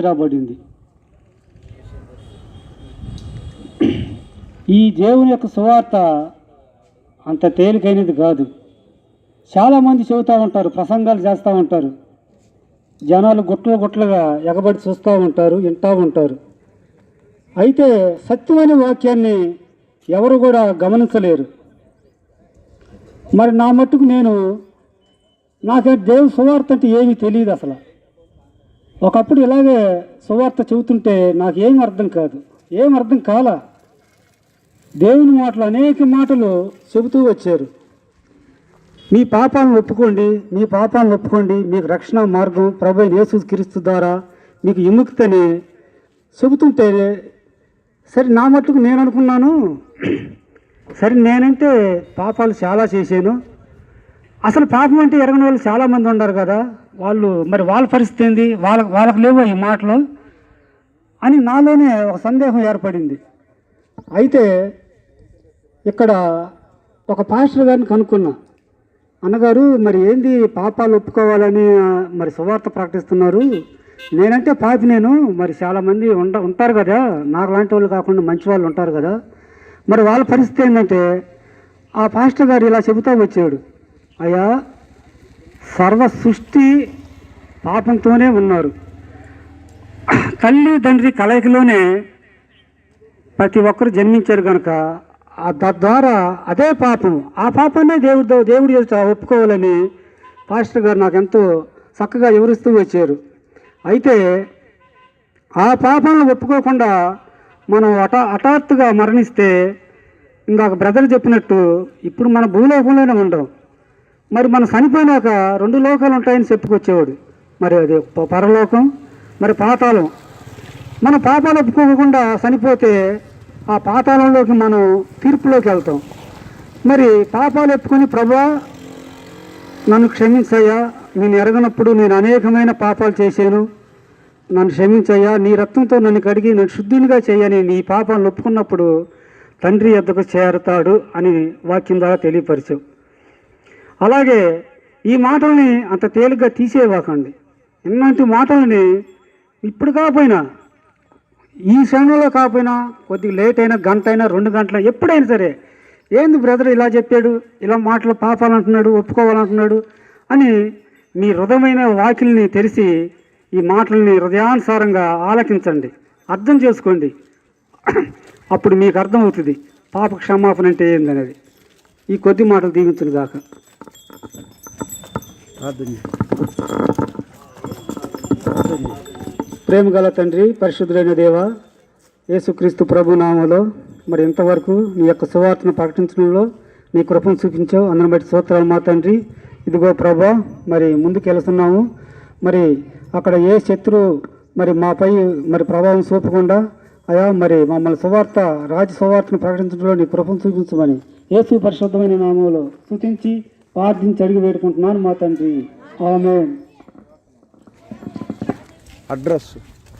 రాబడింది ఈ దేవుని యొక్క సువార్త అంత తేలికైనది కాదు. చాలామంది చెబుతూ ఉంటారు ప్రసంగాలు చేస్తూ ఉంటారు. జనాలు గుట్టలు గుట్టలుగా ఎగబడి చూస్తూ ఉంటారు వింటూ ఉంటారు. అయితే సత్యమైన వాక్యాన్ని ఎవరు కూడా గమనించలేరు. మరి నా మట్టుకు నేను నాకు దేవుని సువార్త అంటే ఏమీ తెలియదు అసలు. ఒకప్పుడు ఇలాగే సువార్త చెబుతుంటే నాకు ఏం అర్థం కాదు. ఏం అర్థం కాలా? దేవుని మాటలు అనేక మాటలు చెబుతూ వచ్చారు. మీ పాపాలను ఒప్పుకోండి మీ పాపాలను ఒప్పుకోండి మీకు రక్షణ మార్గం ప్రభు యేసు క్రీస్తు ద్వారా మీకు విముక్తని చెబుతుంటే సరే నా మట్టుకు నేను అనుకున్నాను. సరే నేనంటే పాపాలు చాలా చేశాను. అసలు పాపం అంటే ఎరగని వాళ్ళు చాలామంది ఉన్నారు కదా. వాళ్ళు మరి వాళ్ళ పరిస్థితి ఏంది? వాళ్ళ వాళ్ళకి లేవు ఈ మాటలు? అని నాలోనే ఒక సందేహం ఏర్పడింది. అయితే ఇక్కడ ఒక పాస్టర్ గారిని కనుక్కున్నా. అన్నగారు మరి ఏంది పాపాలు ఒప్పుకోవాలని మరి సువార్త ప్రకటిస్తున్నారు. నేనంటే పాపి నేను. మరి చాలామంది ఉండ ఉంటారు కదా. నాకు లాంటి వాళ్ళు కాకుండా మంచి వాళ్ళు ఉంటారు కదా. మరి వాళ్ళ పరిస్థితి ఏంటంటే ఆ పాస్టర్ గారు ఇలా చెబుతూ వచ్చాడు. అయ్యా సర్వ సృష్టి పాపంతోనే ఉన్నారు. తల్లి తండ్రి కలయికలోనే ప్రతి ఒక్కరు జన్మించారు కనుక ఆ తద్వారా అదే పాపం ఆ పాపాన్నే దేవుడు దేవుడు ఎదుట ఒప్పుకోవాలని పాస్టర్ గారు నాకు ఎంతో చక్కగా వివరిస్తూ వచ్చారు. అయితే ఆ పాపాలను ఒప్పుకోకుండా మనం హఠా హఠాత్తుగా మరణిస్తే ఇందాక బ్రదర్ చెప్పినట్టు ఇప్పుడు మన భూలోకంలోనే ఉండం. మరి మనం చనిపోయినాక రెండు లోకాలు ఉంటాయని చెప్పుకొచ్చేవాడు. మరి అది పరలోకం మరి పాతాళం. మన పాపాలు ఒప్పుకోకుండా చనిపోతే ఆ పాతాళంలోకి మనం తీర్పులోకి వెళ్తాం. మరి పాపాలు ఒప్పుకొని ప్రభా నన్ను క్షమించయ్యా నేను ఎరగనప్పుడు నేను అనేకమైన పాపాలు చేశాను. నన్ను క్షమించయ్యా నీ రక్తంతో నన్ను కడిగి నన్ను శుద్ధినిగా చేయని నీ పాపాలను ఒప్పుకున్నప్పుడు తండ్రి ఎద్దకు చేరతాడు అని వాక్యం ద్వారా తెలియపరిచావు అలాగే ఈ మాటల్ని అంత తేలిగ్గా తీసేవాకండి. ఇలాంటి మాటల్ని ఇప్పుడు కాకపోయినా ఈ సమయంలో కాకపోయినా కొద్దిగా లేట్ అయినా గంట అయినా రెండు గంటల ఎప్పుడైనా సరే ఏంది బ్రదర్ ఇలా చెప్పాడు? ఇలా మాటలు పాపాలంటున్నాడు ఒప్పుకోవాలంటున్నాడు? అని మీ హృదయమైన వాకిల్ని తెరిచి ఈ మాటల్ని హృదయానుసారంగా ఆలకించండి. అర్థం చేసుకోండి. అప్పుడు మీకు అర్థమవుతుంది. పాప క్షమాపణ అంటే ఏందనేది. ఈ కొద్ది మాటలు దీవించును గాక ప్రేమ గల తండ్రి పరిశుద్ధులైన దేవ యేసుక్రీస్తు ప్రభు నామలో మరి ఇంతవరకు నీ యొక్క సువార్తను ప్రకటించడంలో నీ కృపను చూపించావు. అందరం బట్టి సూత్రాలు మా తండ్రి. ఇదిగో ప్రభా మరి ముందుకు వెళ్తున్నాము మరి అక్కడ ఏ శత్రు మరి మాపై మరి ప్రభావం చూపకుండా అయా మరి మమ్మల్ని సువార్త రాజ సువార్తను ప్రకటించడంలో నీ కృపను చూపించమని యేసు పరిశుద్ధమైన నామంలో సూచించి ప్రార్థించి అడిగి వేడుకుంటున్నాను మా తండ్రి. ఆమె అడ్రస్.